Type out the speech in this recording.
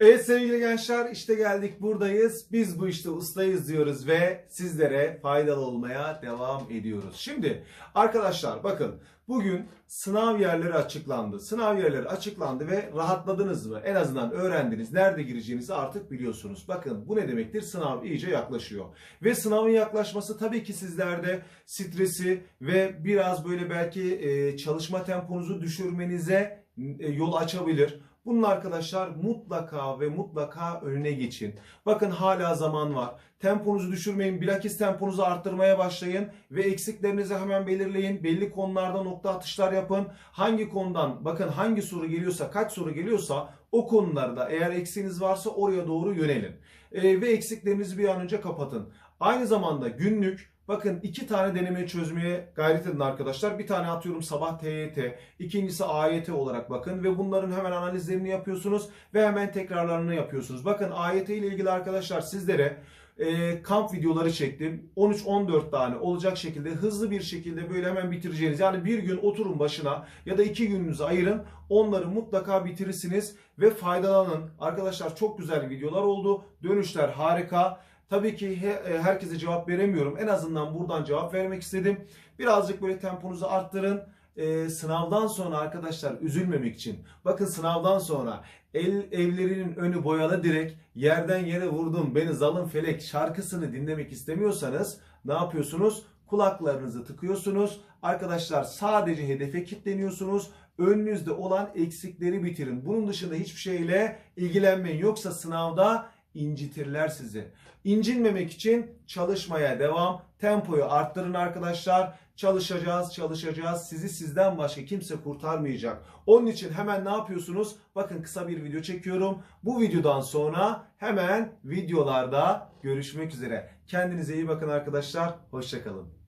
Evet sevgili gençler işte geldik buradayız. Biz bu işte ustayız diyoruz ve sizlere faydalı olmaya devam ediyoruz. Şimdi arkadaşlar bakın bugün sınav yerleri açıklandı. Sınav yerleri açıklandı ve rahatladınız mı? En azından öğrendiniz. Nerede gireceğinizi artık biliyorsunuz. Bakın bu ne demektir? Sınav iyice yaklaşıyor. Ve sınavın yaklaşması tabii ki sizlerde stresi ve biraz böyle belki çalışma temponuzu düşürmenize yol açabilir. Bunun arkadaşlar mutlaka ve mutlaka önüne geçin. Bakın hala zaman var. Temponuzu düşürmeyin. Bilakis temponuzu arttırmaya başlayın ve eksiklerinizi hemen belirleyin. Belli konularda nokta atışlar yapın. Hangi konudan bakın hangi soru geliyorsa, kaç soru geliyorsa o konularda eğer eksiğiniz varsa oraya doğru yönelin. Ee, ve eksiklerinizi bir an önce kapatın. Aynı zamanda günlük Bakın iki tane denemeyi çözmeye gayret edin arkadaşlar. Bir tane atıyorum sabah TYT, ikincisi AYT olarak bakın ve bunların hemen analizlerini yapıyorsunuz ve hemen tekrarlarını yapıyorsunuz. Bakın AYT ile ilgili arkadaşlar sizlere e, kamp videoları çektim. 13-14 tane olacak şekilde hızlı bir şekilde böyle hemen bitireceğiniz. Yani bir gün oturun başına ya da iki gününüzü ayırın. Onları mutlaka bitirirsiniz ve faydalanın. Arkadaşlar çok güzel videolar oldu. Dönüşler harika. Tabii ki e, herkese cevap veremiyorum. En azından buradan cevap vermek istedim. Birazcık böyle temponuzu arttırın. Ee, sınavdan sonra arkadaşlar üzülmemek için. Bakın sınavdan sonra el evlerinin önü boyalı direk yerden yere vurdum beni zalın felek şarkısını dinlemek istemiyorsanız ne yapıyorsunuz? Kulaklarınızı tıkıyorsunuz. Arkadaşlar sadece hedefe kilitleniyorsunuz. Önünüzde olan eksikleri bitirin. Bunun dışında hiçbir şeyle ilgilenmeyin. Yoksa sınavda incitirler sizi. İncinmemek için çalışmaya devam. Tempoyu arttırın arkadaşlar. Çalışacağız, çalışacağız. Sizi sizden başka kimse kurtarmayacak. Onun için hemen ne yapıyorsunuz? Bakın kısa bir video çekiyorum. Bu videodan sonra hemen videolarda görüşmek üzere. Kendinize iyi bakın arkadaşlar. Hoşçakalın.